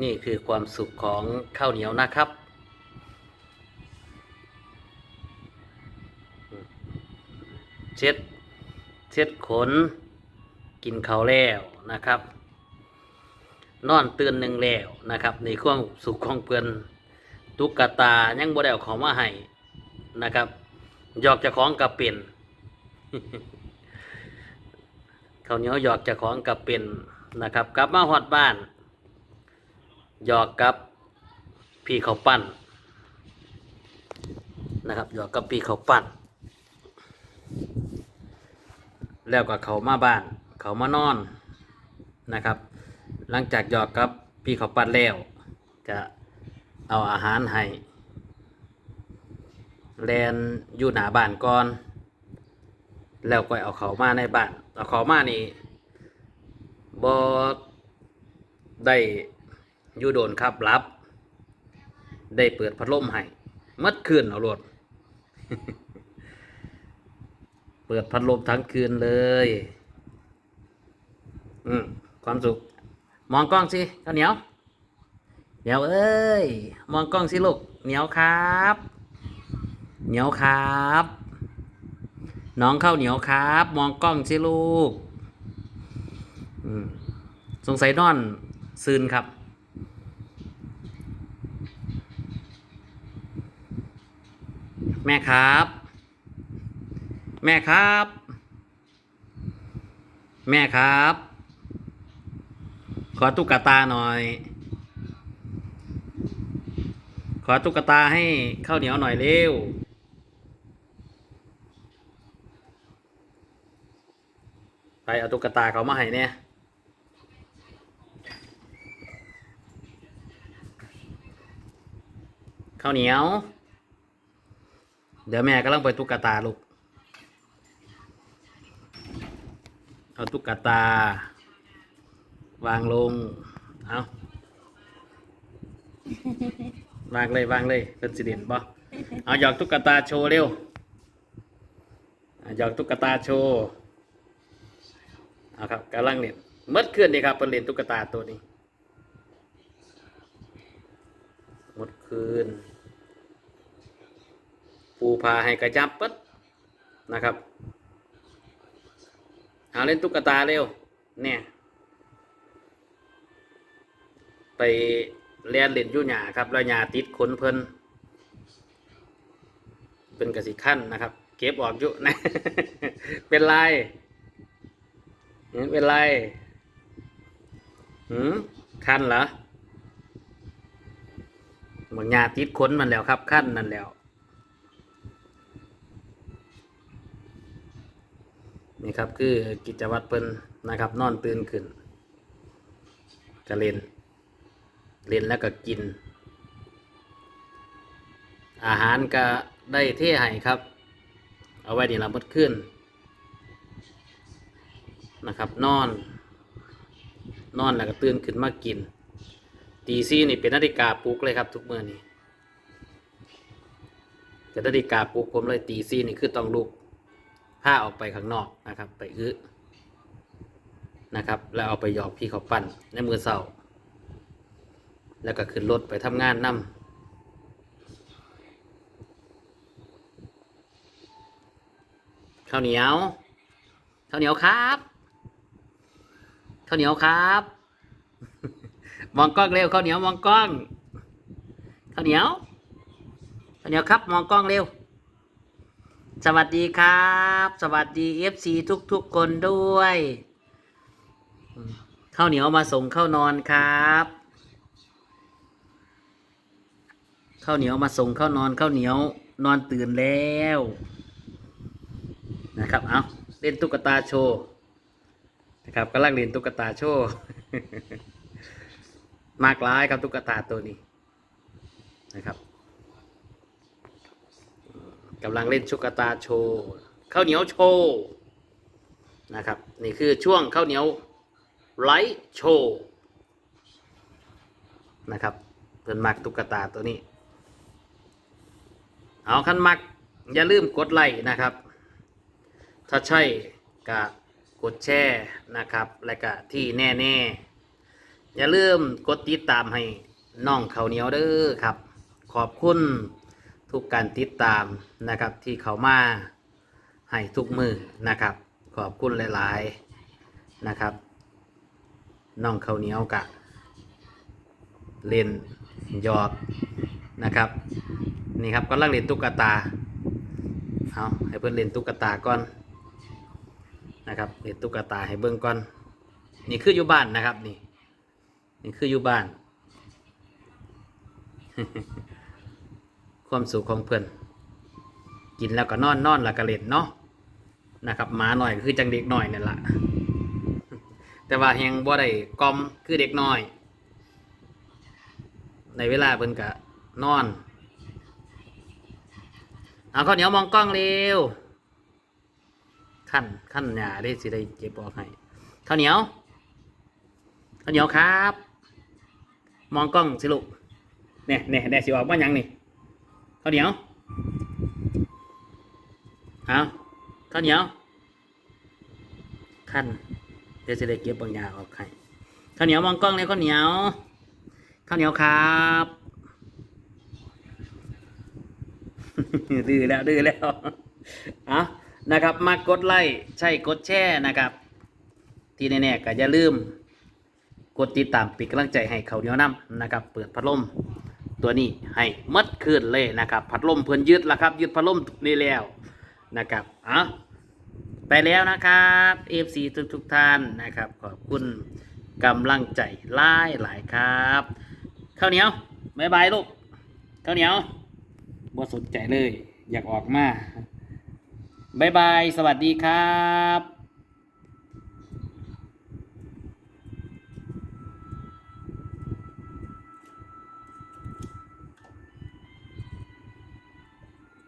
นี่คือความสุขของข้าวเหนียวนะครับ เช็ด เช็ดขน กินข้าวแล้วนะครับ นอนตื่นหนึ่งแล้วนะครับในความสุขของเพื่อนตุ๊กตายังบ่ได้เอาของมาให้นะครับหยอกจะของกับเป็นข้าวเหนียวหยอกจะของกับเป็นนะครับ กลับมาฮอดบ้าน หยอกกับพี่เขาปั้นนะครับหยอกกับพี่เขาปั้น แล้วก็เขามาบ้าน เขามานอนนะครับ หลังจากหยอกกับพี่เขาปั้นแล้วจะเอาอาหารให้แลนอยู่หนาบ้านก่อน แล้วก็เอาเขามาในบ้าน เอาเขามานี่บอได้ อยู่โดนครับรับ ได้เปิดพัดลมให้มัดคืนเอารถเปิดพัดลมทั้งคืนเลย อืมความสุข มองกล้องสิข้าวเหนียวเหนียวเอ้ย มองกล้องสิลูกเหนียวครับ เหนียวครับ น้องข้าวเหนียวครับ มองกล้องสิลูก อืมสงสัยนอนซืนครับ แม่ครับ แม่ครับ แม่ครับ ขอตุ๊กตาหน่อย ขอตุ๊กตาให้ข้าวเหนียวหน่อยเร็วไปเอาตุ๊กตาเขามาให้เนี่ยข้าวเหนียว เดี๋ยวแม่กำลังไปตุ๊กตาลูก เอาตุ๊กตา วางลง เอาวางเลยวางเลยเป็นสิเด่นบ่เอาหยอกตุ๊กตาโชว์เร็วหยอกตุ๊กตาโชว์เอาครับกำลังเล่นเมื่อนนี่ครับเป็นเล่นตุ๊กตาตัวนี้มดคืน ปูพาให้กระจับปึ๊ดนะครับเอาเล่นตุ๊กตาเร็ว เนี่ย ไปเรียนเล่นยู่หยาครับ แล้วหยาติดขนเพลินเป็นกสิขั้นนะครับ เก็บออกยู่นะ เป็นไรเป็นไรหืมขั้นเหรอบางหยาติดขนมันแล้วครับขั้นนั่นแล้ว นี่ครับคือกิจวัตรเพิ่นนะครับ นอนตื่นขึ้นก็เล่นเล่นแล้วก็กิน อาหารก็ได้เทให้ครับ เอาไว้นี่ละมดขึ้นนะครับ นอน นอนแล้วก็ตื่นขึ้นมากินตีซี่นี่เป็นนาฬิกาปลุกเลยครับ ทุกเมื่อนี่เป็นนาฬิกาปลุกผมเลยตีซี่นี่คือต้องลุก ผ้าออกไปข้างนอกนะครับ ไปอื้อนะครับ แล้วเอาไปหยอกพี่เขาปั้นในมือเสาแล้วก็ขึ้นรถไปทำงานนำข้าวเหนียวข้าวเหนียวครับข้าวเหนียวครับ มองกล้องเร็วข้าวเหนียวมองกล้องข้าวเหนียวข้าวเหนียวครับ มองกล้องเร็ว สวัสดีครับ สวัสดี FC ทุกทุกๆคนด้วยข้าวเหนียวมาส่งข้าวนอนครับข้าวเหนียวมาส่งข้าวนอนข้าวเหนียวนอนตื่นแล้ว นะครับเอาเล่นตุ๊กตาโชว์นะครับกำลังเล่นตุ๊กตาโชว์มากร้ายครับตุ๊กตาตัวนี้นะครับ กำลังเล่นชุกตาโชว์ข้าวเหนียวโชว์นะครับ นี่คือช่วงข้าวเหนียวไลท์โชว์นะครับเพิ่นมักตุ๊กตาตัวนี้ เอาคันมัก อย่าลืมกดไลค์นะครับ ถ้าใช่ก็กดแชร์นะครับ และก็ที่แน่ๆ อย่าลืมกดติดตามให้น้องเขาวเหนียวเด้อครับ ขอบคุณ ทุกการติดตามนะครับที่เขามาให้ทุกมือนะครับ ขอบคุณหลาย ๆนะครับน้องเขาเหนียวกะเล่นหยอกนะครับ นี่ครับก็ลังเล่นตุ๊กตาเอาให้เพื่อนเล่นตุ๊กตาก่อนนะครับเล่นตุ๊กตาให้เบิ่งก่อน นี่คืออยู่บ้านนะครับนี่นี่คืออยู่บ้าน ความสุขของเพื่อนกินแล้วก็นอนนอนแล้วก็เล่นเนาะนะครับหมาหน่อยคือจังเด็กหน่อยนั่นแหละแต่ว่าแฮงบ่ได้กลอมคือเด็กน้อย ในเวลาเพิ่นก็นอน เอาข้าวเหนียวมองกล้องเร็วขั้นขั้นหยาได้สิได้เก็บออกให้ข้าวเหนียวข้าวเหนียวครับ มองกล้องสิลูกเนี่ยเนี่ยเนี่ยสิออกว่าหยังนี่ ข้าวเหนียวเอาข้าวเหนียวขั้นเดี๋ยวสิได้เก็บบางอย่างออกให้ข้าวเหนียวมองกล้องเลยข้าวเหนียวข้าวเหนียวครับดื้อแล้วดื้อแล้วอะนะครับมากดไลค์ใช่กดแชร์นะครับ ที่แน่ๆก็อย่าลืม กดติดตามปิดกำลังใจให้เขาวเหนียวน้ำนะครับ เปิดพัดลม ตัวนี้ให้มัดขึ้นเลยนะครับ พัดลมเพื่อนยึดแล้วครับ ยึดพัดลมนี่แล้วนะครับอะไปแล้วนะครับเอฟซีทุกทุกท่านนะครับ ขอบคุณกำลังใจหลายหลายครับข้าวเหนียวบายบายลูกข้าวเหนียวบ่สนใจเลย อยากออกมาบายบาย สวัสดีครับ